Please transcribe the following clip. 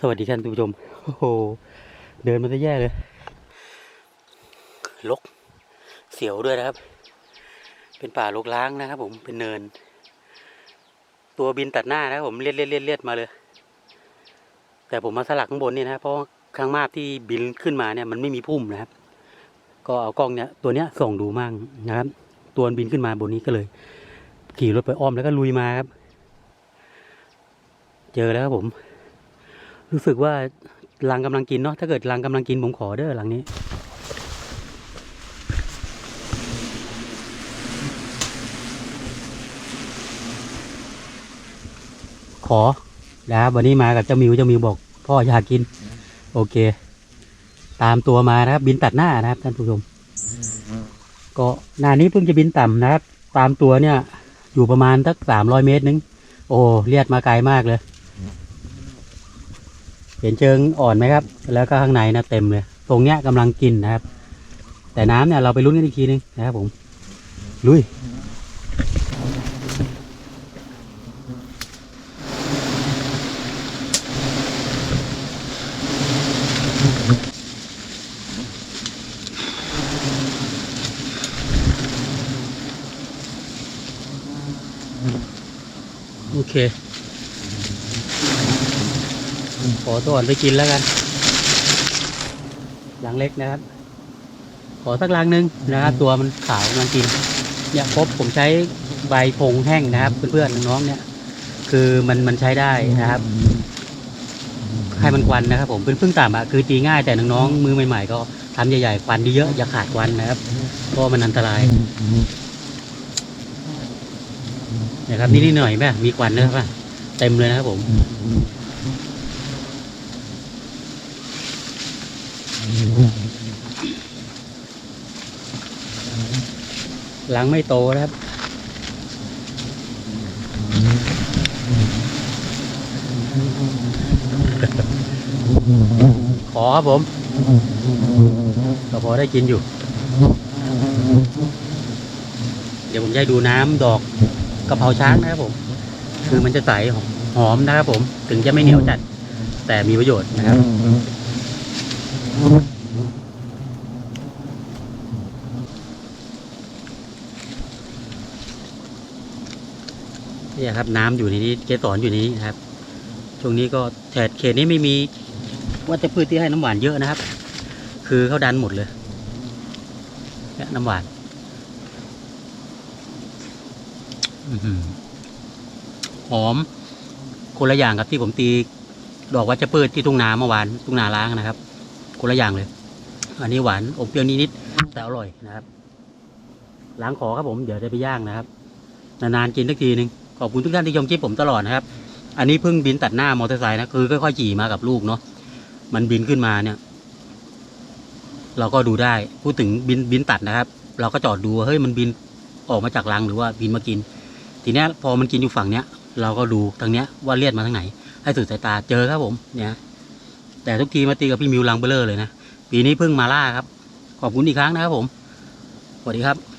สวัสดีท่านผู้ชม โอ้โห เดินมันจะแย่เลย ลก เสียวด้วยนะครับ เป็นป่าลกล้างนะครับผม เป็นเนิน ตัวบินตัดหน้านะครับผมเลียดเลียดเลียดเลียดมาเลย แต่ผมมาสลักข้างบนนี่นะ เพราะข้างมากที่บินขึ้นมาเนี่ยมันไม่มีพุ่มนะครับ ก็เอากล้องเนี่ยตัวเนี้ยส่องดูมั่งนะครับ ตัวบินขึ้นมาบนนี้ก็เลย ขี่รถไปอ้อมแล้วก็ลุยมาครับ เจอแล้วครับผม รู้สึกว่ารังกำลังกินเนาะถ้าเกิดรังกำลังกินผมขอเด้อหลังนี้ขอนะครับวันนี้มากับเจ้ามิวเจ้ามิวบอก พ่ออยากกิน โอเค ตามตัวมานะครับ บินตัดหน้านะครับท่านผู้ชม ก็หน้านี้เพิ่งจะบินต่ำนะครับ ตามตัวเนี่ย อยู่ประมาณสักสามร้อยเมตรนึง โอ้เลียดมาไกลมากเลย เห็นเชิงอ่อนไหมครับ แล้วก็ข้างในนะเต็มเลย ตรงเนี้ยกำลังกินนะครับ แต่น้ำเนี่ยเราไปลุ้นกันอีกทีนึงนะครับผมลุยโอเค ขอตัวอ่อนไปกินแล้วกันลังเล็กนะครับ ขอสักลังหนึ่งนะครับตัวมันขาวกำลังกิน เนี่ยครบผมใช้ใบพงแห้งนะครับ เพื่อนๆน้องๆเนี่ย คือมันมันใช้ได้นะครับให้มันควันนะครับ ผมเป็นพึ่งต่ำอะคือตีง่ายแต่น้องๆมือใหม่ ๆ ก็ทำใหญ่ๆควันเยอะอย่าขาดควันนะครับเพราะมันอันตรายนะครับนิดหน่อยแม่มีควันนะครับเต็มเลยนะครับผม หลังไม่โตนะครับ ขอครับผมก็พอได้กินอยู่ เดี๋ยวผมจะดูน้ำดอกกระเพราช้างนะครับผม คือมันจะใสหอมนะครับผม ถึงจะไม่เหนียวจัด แต่มีประโยชน์นะครับ เนี่ยครับน้ำอยู่ในนี้เกสรอยู่ในนี้นะครับ ช่วงนี้ก็แถดเขตนี้ไม่มีวัชพืชที่ให้น้ำหวานเยอะนะครับ คือเขาดันหมดเลยนี่ยน้ำหวานหอหอมคนละอย่างกับที่ผมตี ดอกวัชพืชที่ทุ่งนาเมื่อวานทุ่งนาล้างนะครับ คนละอย่างเลย อันนี้หวานอมเปรี้ยวนิดๆแต่อร่อยนะครับ ล้างขอครับผมเดี๋ยวจะไปย่างนะครับ นานๆกินสักทีหนึ่งขอบคุณทุกท่านที่ชมคลิปผมตลอดนะครับ อันนี้เพิ่งบินตัดหน้ามอเตอร์ไซค์นะคือค่อยๆขี่มากับลูกเนาะมันบินขึ้นมาเนี่ย เราก็ดูได้พูดถึงบินบินตัดนะครับ เราก็จอดดูเฮ้ยมันบินออกมาจากรังหรือว่าบินมากิน ทีนี้พอมันกินอยู่ฝั่งเนี้ย เราก็ดูทางเนี้ยว่าเลียดมาทางไหน ให้สุดสายตาเจอครับผมเนี่ย แต่ทุกทีมาตีกับพี่มิวลังเบลเลอร์เลยนะ ปีนี้เพิ่งมาล่าครับ ขอบคุณอีกครั้งนะครับผม สวัสดีครับ